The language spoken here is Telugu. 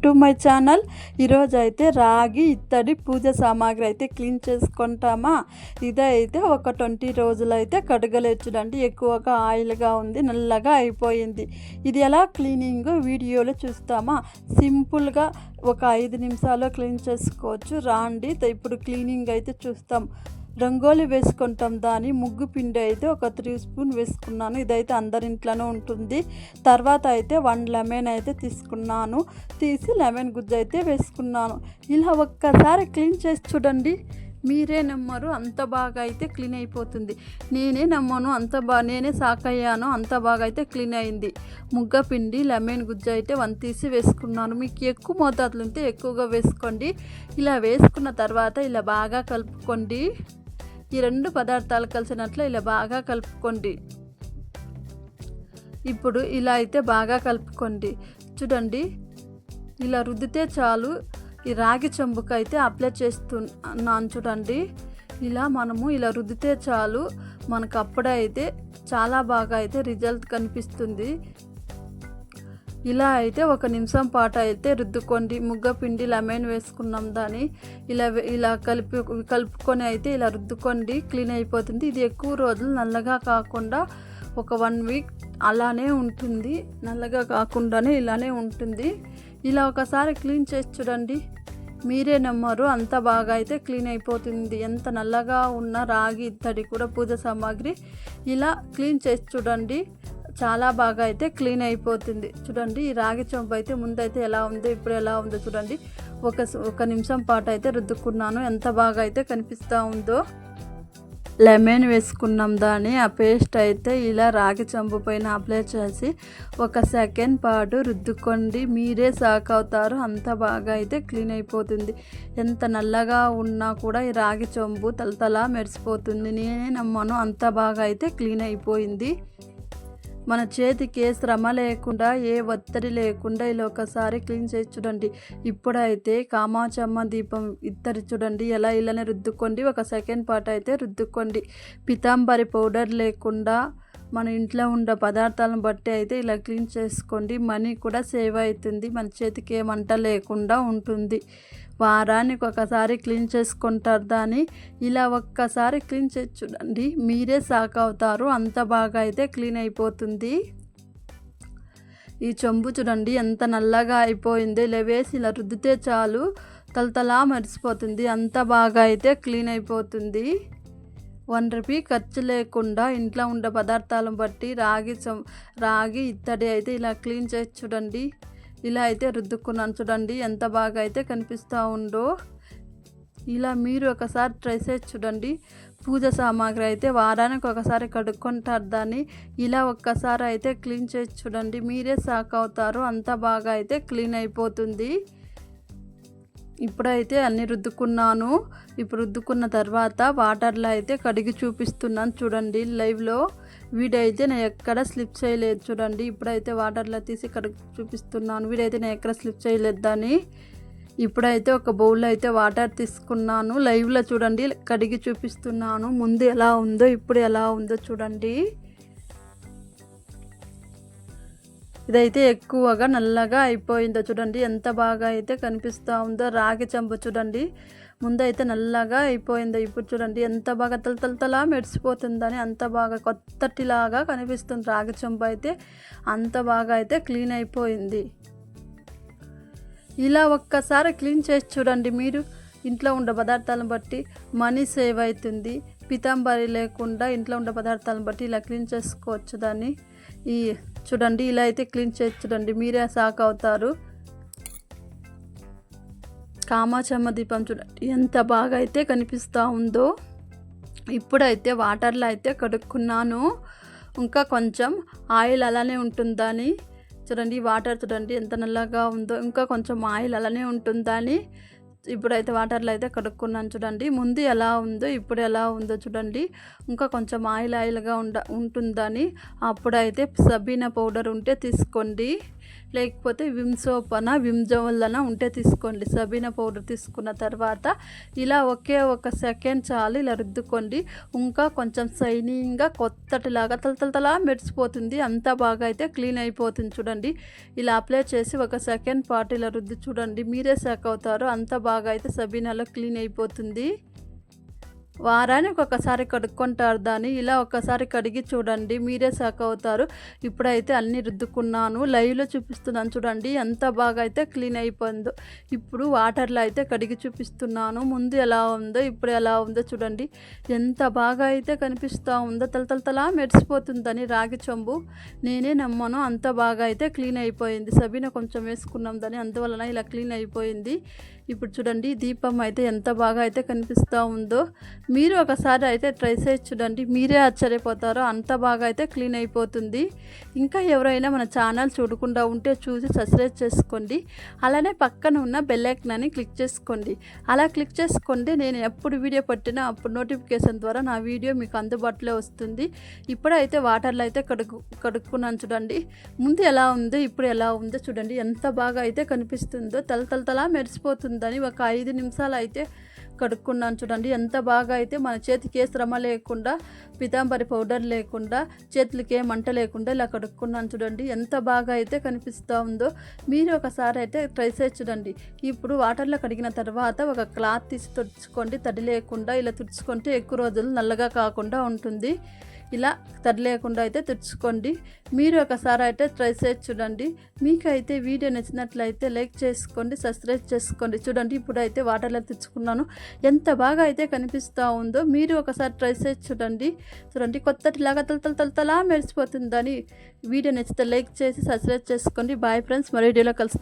టు మై ఛానల్ ఈరోజు అయితే రాగి ఇత్తడి పూజ సామాగ్రి అయితే క్లీన్ చేసుకుంటామా? ఇదైతే ఒక ట్వంటీ రోజులు అయితే కడగలేచుడండి. ఎక్కువగా ఆయిల్గా ఉంది నల్లగా అయిపోయింది. ఇది ఎలా క్లీనింగ్ వీడియోలో చూస్తామా? సింపుల్గా ఒక ఐదు నిమిషాల్లో క్లీన్ చేసుకోవచ్చు. రాండి ఇప్పుడు క్లీనింగ్ అయితే చూస్తాం. రంగోలి వేసుకుంటాం. దాని ముగ్గు పిండి అయితే ఒక త్రీ స్పూన్ వేసుకున్నాను. ఇదైతే అందరి ఇంట్లోనే ఉంటుంది. తర్వాత అయితే వన్ లెమన్ అయితే తీసుకున్నాను. తీసి లెమన్ గుజ్జు అయితే వేసుకున్నాను. ఇలా ఒక్కసారి క్లీన్ చేసి చూడండి. మీరే నమ్మరు. అంత బాగా అయితే క్లీన్ అయిపోతుంది. నేనే నమ్మను. అంత బాగా నేనే సాక్ అయ్యాను అంత బాగా అయితే క్లీన్ అయింది. ముగ్గ పిండి లెమన్ గుజ్జు అయితే వన్ తీసి వేసుకున్నాను. మీకు ఎక్కువ మోతాదులు ఉంటే ఎక్కువగా వేసుకోండి. ఇలా వేసుకున్న తర్వాత ఇలా బాగా కలుపుకోండి. ఈ రెండు పదార్థాలు కలిసినట్లు ఇలా బాగా కలుపుకోండి. ఇప్పుడు ఇలా అయితే బాగా కలుపుకోండి. చూడండి ఇలా రుద్దితే చాలు. ఈ రాగి చెంబుకు అయితే అప్లై చేస్తున్నాను చూడండి. ఇలా మనము ఇలా రుద్దితే చాలు. మనకు అప్పుడే అయితే చాలా బాగా అయితే రిజల్ట్ కనిపిస్తుంది. ఇలా అయితే ఒక నిమిషం పాటు అయితే రుద్దుకోండి. ముగ్గ పిండి లెమన్ వేసుకున్నాం దాన్ని. ఇలా ఇలా కలిపి కలుపుకొని అయితే ఇలా రుద్దుకోండి. క్లీన్ అయిపోతుంది. ఇది ఎక్కువ రోజులు నల్లగా కాకుండా ఒక వన్ వీక్ అలానే ఉంటుంది. నల్లగా కాకుండానే ఇలానే ఉంటుంది. ఇలా ఒకసారి క్లీన్ చేసి చూడండి. మీరే నమ్మరు. అంత బాగా అయితే క్లీన్ అయిపోతుంది. ఎంత నల్లగా ఉన్న రాగి ఇత్తడి కూడా పూజ సామాగ్రి ఇలా క్లీన్ చేసి చూడండి. చాలా బాగా అయితే క్లీన్ అయిపోతుంది. చూడండి ఈ రాగి చొంపు అయితే ముందైతే ఎలా ఉందో ఇప్పుడు ఎలా ఉందో చూడండి. ఒక ఒక నిమిషం పాటు అయితే రుద్దుకున్నాను. ఎంత బాగా అయితే కనిపిస్తూ ఉందో. లెమన్ వేసుకున్నాం దాన్ని. ఆ పేస్ట్ అయితే ఇలా రాగి చంపు పైన అప్లై చేసి ఒక సెకండ్ పాటు రుద్దుకోండి. మీరే సాక్ అవుతారు అంత బాగా అయితే క్లీన్ అయిపోతుంది. ఎంత నల్లగా ఉన్నా కూడా ఈ రాగి చంపు తలతలా మెరిసిపోతుంది. నేనే నమ్మను అంత బాగా అయితే క్లీన్ అయిపోయింది. మన చేతికి ఏ శ్రమ లేకుండా ఏ ఒత్తిడి లేకుండా ఇలా ఒకసారి క్లీన్ చేసి చూడండి. ఇప్పుడైతే కామాచమ్మ దీపం ఇద్దరు చూడండి. ఎలా ఇలానే రుద్దుకోండి? ఒక సెకండ్ పాటు అయితే రుద్దుకోండి. పితాంబరి పౌడర్ లేకుండా మన ఇంట్లో ఉండే పదార్థాలను బట్టి అయితే ఇలా క్లీన్ చేసుకోండి. మనీ కూడా సేవ్ అవుతుంది. మన చేతికి ఏ మంట లేకుండా ఉంటుంది. వారానికి ఒకసారి క్లీన్ చేసుకుంటారు దాన్ని. ఇలా ఒక్కసారి క్లీన్ చేసి చూడండి. మీరే సాక్ అవుతారు. అంత బాగా అయితే క్లీన్ అయిపోతుంది. ఈ చెంబు చూడండి. ఎంత నల్లగా అయిపోయింది. ఇలా వేసి ఇలా రుద్దితే చాలు. తలతలా మరిసిపోతుంది. అంత బాగా అయితే క్లీన్ అయిపోతుంది. వన్ రూపీ ఖర్చు లేకుండా ఇంట్లో ఉండే పదార్థాలను బట్టి రాగి రాగి ఇత్తడి అయితే ఇలా క్లీన్ చేసి చూడండి. ఇలా అయితే రుద్దుకున్నాను చూడండి. ఎంత బాగా అయితే కనిపిస్తూ ఉందో. ఇలా మీరు ఒకసారి ట్రై చేసి చూడండి. పూజ సామాగ్రి అయితే వారానికి ఒకసారి కడుక్కుంటారు దాన్ని. ఇలా ఒక్కసారి అయితే క్లీన్ చేసి చూడండి. మీరే సాక్ అవుతారు. అంత బాగా అయితే క్లీన్ అయిపోతుంది. ఇప్పుడైతే అన్నీ రుద్దుకున్నాను. ఇప్పుడు రుద్దుకున్న తర్వాత వాటర్లో అయితే కడిగి చూపిస్తున్నాను చూడండి లైవ్లో. వీడైతే నేను ఎక్కడ స్లిప్ చేయలేదు చూడండి. ఇప్పుడైతే వాటర్లో తీసి కడిగి చూపిస్తున్నాను. వీడైతే నేను ఎక్కడ స్లిప్ చేయలేదు దాన్ని ఇప్పుడైతే ఒక బౌల్లో అయితే వాటర్ తీసుకున్నాను. లైవ్లో చూడండి కడిగి చూపిస్తున్నాను. ముందు ఎలా ఉందో ఇప్పుడు ఎలా ఉందో చూడండి. ఇదైతే ఎక్కువగా నల్లగా అయిపోయిందో చూడండి. ఎంత బాగా అయితే కనిపిస్తూ ఉందో రాగి చెంబు చూడండి. ముందైతే నల్లగా అయిపోయిందో ఇప్పుడు చూడండి. ఎంత బాగా తలతలతలా మెరిసిపోతుందని అంత బాగా కొత్తటిలాగా కనిపిస్తుంది రాగి చెంబు అయితే. అంత బాగా అయితే క్లీన్ అయిపోయింది. ఇలా ఒక్కసారి క్లీన్ చేసి చూడండి మీరు. ఇంట్లో ఉండే పదార్థాలను బట్టి మనీ సేవ్ అవుతుంది. పితాంబరి లేకుండా ఇంట్లో ఉండే పదార్థాలను బట్టి ఇలా క్లీన్ చేసుకోవచ్చు దాన్ని. ఈ చూడండి ఇలా అయితే క్లీన్ చేసి చూడండి మీరే సాక్ అవుతారు. కామాచమ్మ దీపం చూడండి ఎంత బాగా అయితే కనిపిస్తూ ఉందో. ఇప్పుడైతే వాటర్లో అయితే కడుక్కున్నాను. ఇంకా కొంచెం ఆయిల్ అలానే ఉంటుందని చూడండి వాటర్ చూడండి ఎంత నల్లగా ఉందో. ఇంకా కొంచెం ఆయిల్ అలానే ఉంటుందని ఇప్పుడైతే వాటర్లో అయితే కడుక్కున్నాను చూడండి. ముందు ఎలా ఉందో ఇప్పుడు ఎలా ఉందో చూడండి. ఇంకా కొంచెం ఆయిల్ ఆయిల్గా ఉండ ఉంటుందని. అప్పుడైతే సబీనా పౌడర్ ఉంటే తీసుకోండి. లేకపోతే విమ్ సోప్ అన విమ్ జెల్ అన ఉంటే తీసుకోండి. సబీనా పౌడర్ తీసుకున్న తర్వాత ఇలా ఒకే ఒక సెకండ్ చాలు ఇలా రుద్దుకోండి. ఇంకా కొంచెం షైనింగ్గా కొత్తటిలాగా తలతలతలా మెరిసిపోతుంది. అంత బాగా అయితే క్లీన్ అయిపోతుంది చూడండి. ఇలా అప్లై చేసి ఒక సెకండ్ పాటు ఇలా రుద్ది చూడండి. మీరే సెక్ అవుతారు అంత బాగా అయితే సబీనాలో క్లీన్ అయిపోతుంది. వారానికి ఒకసారి కడుక్కుంటారు దాన్ని. ఇలా ఒకసారి కడిగి చూడండి మీరే షాక్ అవుతారు ఇప్పుడైతే అన్ని రుద్దుకున్నాను లైవ్లో చూపిస్తున్నాను చూడండి ఎంత బాగా అయితే క్లీన్ అయిపోయిందో. ఇప్పుడు వాటర్లో అయితే కడిగి చూపిస్తున్నాను. ముందు ఎలా ఉందో ఇప్పుడు ఎలా ఉందో చూడండి. ఎంత బాగా అయితే కనిపిస్తూ ఉందో తలతలతలా మెరిసిపోతుందని రాగి చెంబు. నేనే నమ్మను అంత బాగా అయితే క్లీన్ అయిపోయింది. సబీన కొంచెం వేసుకున్నాం దాన్ని అందువలన ఇలా క్లీన్ అయిపోయింది. ఇప్పుడు చూడండి దీపం అయితే ఎంత బాగా అయితే కనిపిస్తూ ఉందో. మీరు ఒకసారి అయితే ట్రై చేసి చూడండి. మీరే ఆశ్చర్యపోతారో అంత బాగా అయితే క్లీన్ అయిపోతుంది. ఇంకా ఎవరైనా మన ఛానల్ చూడకుండా ఉంటే చూసి సబ్స్క్రైబ్ చేసుకోండి. అలానే పక్కన ఉన్న బెల్ ఐకాన్ని క్లిక్ చేసుకోండి. అలా క్లిక్ చేసుకోండి నేను ఎప్పుడు వీడియో పట్టినా అప్పుడు నోటిఫికేషన్ ద్వారా నా వీడియో మీకు అందుబాటులో వస్తుంది. ఇప్పుడైతే వాటర్లో అయితే కడుక్కు కడుక్కున్నాను చూడండి. ముందు ఎలా ఉందో ఇప్పుడు ఎలా ఉందో చూడండి. ఎంత బాగా అయితే కనిపిస్తుందో తల తల మెరిసిపోతుందని ఒక ఐదు నిమిషాలు అయితే కడుక్కున్నాను చూడండి. ఎంత బాగా అయితే మన చేతికి ఏ శ్రమ లేకుండా పితాంబరి పౌడర్ లేకుండా చేతులకి ఏ మంట లేకుండా ఇలా కడుక్కున్నాను చూడండి. ఎంత బాగా అయితే కనిపిస్తూ ఉందో. మీరు ఒకసారి అయితే ట్రై చేసి చూడండి. ఇప్పుడు వాటర్లో కడిగిన తర్వాత ఒక క్లాత్ తీసి తుడుచుకోండి. తడి లేకుండా ఇలా తుడుచుకుంటే ఎక్కువ రోజులు నల్లగా కాకుండా ఉంటుంది. ఇలా తడి లేకుండా అయితే తుడుచుకోండి మీరు ఒకసారి అయితే ట్రై చేసి చూడండి. మీకైతే వీడియో నచ్చినట్లయితే లైక్ చేసుకోండి సబ్స్క్రైబ్ చేసుకోండి. చూడండి ఇప్పుడైతే వాటర్లో తెచ్చుకున్నాను. ఎంత బాగా అయితే కనిపిస్తూ ఉందో మీరు ఒకసారి ట్రై చేసి చూడండి. చూడండి కొత్తటిలాగా తలతల తలతలా మెరిసిపోతుందని. వీడియో నచ్చితే లైక్ చేసి సబ్స్క్రైబ్ చేసుకోండి. బాయ్ ఫ్రెండ్స్ మరో వీడియోలో కలుస్తాం.